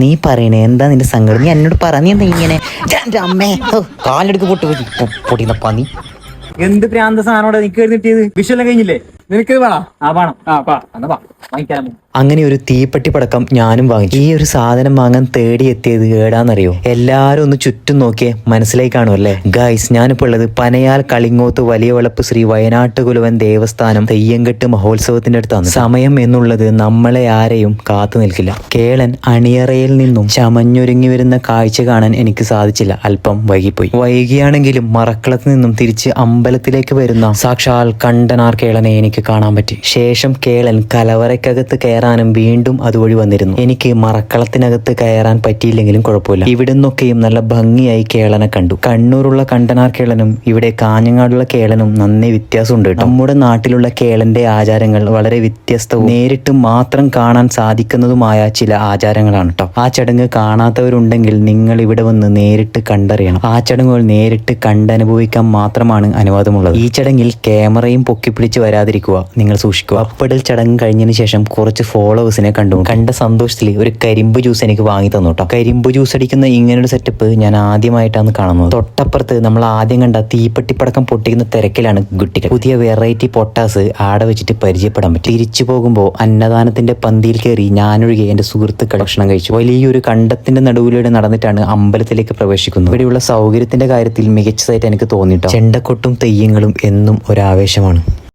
നീ പറയണേ എന്താ നിന്റെ സങ്കടം? നീ എന്നോട് പറ നീ എന്താ ഇങ്ങനെ? അമ്മേ. കാലെടുക്ക് പൊട്ടി പോയി പൊടിയുന്ന പന്നി. എന്ത് പ്രാന്ത സാധനം നിക്ക് കിട്ടിയത് വിഷുവെല്ലാം കഴിഞ്ഞില്ലേ? നിനക്ക് വേണം? ആ വേണം. ആ പാ. എന്നാ അങ്ങനെ ഒരു തീപ്പെട്ടി പടക്കം ഞാനും വാങ്ങിച്ചു. ഈ ഒരു സാധനം വാങ്ങാൻ തേടി എത്തിയത് ഏടാന്നറിയോ എല്ലാരും ഒന്ന് ചുറ്റും നോക്കിയേ മനസ്സിലായി കാണുമല്ലേ ഗൈസ് ഞാനിപ്പോൾ ഉള്ളത് പനയാൽ കളിങ്ങോത്ത് വലിയ വളപ്പ് ശ്രീ വയനാട്ടുകുലവൻ ദേവസ്ഥാനം തെയ്യങ്കെട്ട് മഹോത്സവത്തിന്റെ അടുത്താണ്. സമയം എന്നുള്ളത് നമ്മളെ ആരെയും കാത്തു നിൽക്കില്ല. കേളൻ അണിയറയിൽ നിന്നും ചമഞ്ഞൊരുങ്ങി വരുന്ന കാഴ്ച കാണാൻ എനിക്ക് സാധിച്ചില്ല. അല്പം വൈകിപ്പോയി. വൈകിയാണെങ്കിലും മറക്കളത്ത് നിന്നും തിരിച്ച് അമ്പലത്തിലേക്ക് വരുന്ന സാക്ഷാൽ കണ്ടനാർ കേളനെ എനിക്ക് കാണാൻ പറ്റി. ശേഷം കേളൻ കലവറയ്ക്കകത്ത് കയറാനും വീണ്ടും അതുവഴി വന്നിരുന്നു. എനിക്ക് മറക്കളത്തിനകത്ത് കയറാൻ പറ്റിയില്ലെങ്കിലും കുഴപ്പമില്ല. ഇവിടെ നിന്നൊക്കെയും നല്ല ഭംഗിയായി കേളനെ കണ്ടു. കണ്ണൂരുള്ള കണ്ടനാർ കേളനും ഇവിടെ കാഞ്ഞങ്ങാടുള്ള കേളനും നന്നേ വ്യത്യാസമുണ്ട്. നമ്മുടെ നാട്ടിലുള്ള കേളന്റെ ആചാരങ്ങൾ വളരെ വ്യത്യസ്തവും നേരിട്ട് മാത്രം കാണാൻ സാധിക്കുന്നതുമായ ചില ആചാരങ്ങളാണ് കേട്ടോ. ആ ചടങ്ങ് കാണാത്തവരുണ്ടെങ്കിൽ നിങ്ങൾ ഇവിടെ വന്ന് നേരിട്ട് കണ്ടറിയണം. ആ ചടങ്ങുകൾ നേരിട്ട് കണ്ടനുഭവിക്കാൻ മാത്രമാണ് അനുവാദമുള്ളത്. ഈ ചടങ്ങിൽ ക്യാമറയും പൊക്കിപ്പിടിച്ച് വരാതിരിക്കുക നിങ്ങൾ സൂക്ഷിക്കുക. അപ്പടൽ ചടങ്ങ് കഴിഞ്ഞതിന് ശേഷം കുറച്ച് ഫോളോവേഴ്സിനെ കണ്ടു. കണ്ട സന്തോഷത്തിൽ ഒരു കരിമ്പ് ജ്യൂസ് എനിക്ക് വാങ്ങി തന്നു കേട്ടോ കരിമ്പ് ജ്യൂസ് അടിക്കുന്ന ഇങ്ങനൊരു സെറ്റപ്പ് ഞാൻ ആദ്യമായിട്ടാണ് കാണുന്നത്. തൊട്ടപ്പുറത്ത് നമ്മൾ ആദ്യം കണ്ട തീപ്പെട്ടിപ്പടക്കം പൊട്ടിക്കുന്ന തിരക്കിലാണ് കുട്ടികൾ. പുതിയ വെറൈറ്റി പൊട്ടാസ് ആടെ വെച്ചിട്ട് പരിചയപ്പെടാൻ പറ്റും. തിരിച്ചു പോകുമ്പോൾ അന്നദാനത്തിന്റെ പന്തിയിൽ കയറി ഞാനൊഴികെ എന്റെ സുഹൃത്തുക്കൾ ഭക്ഷണം കഴിച്ചു. വലിയൊരു കണ്ടത്തിന്റെ നടുവിലൂടെ നടന്നിട്ടാണ് അമ്പലത്തിലേക്ക് പ്രവേശിക്കുന്നത്. ഇവിടെയുള്ള സൗകര്യത്തിന്റെ കാര്യത്തിൽ മികച്ചതായിട്ട് എനിക്ക് തോന്നിയിട്ടുണ്ട് ചെണ്ടക്കൊട്ടും തെയ്യങ്ങളും എന്നും ഒരു ആവേശമാണ്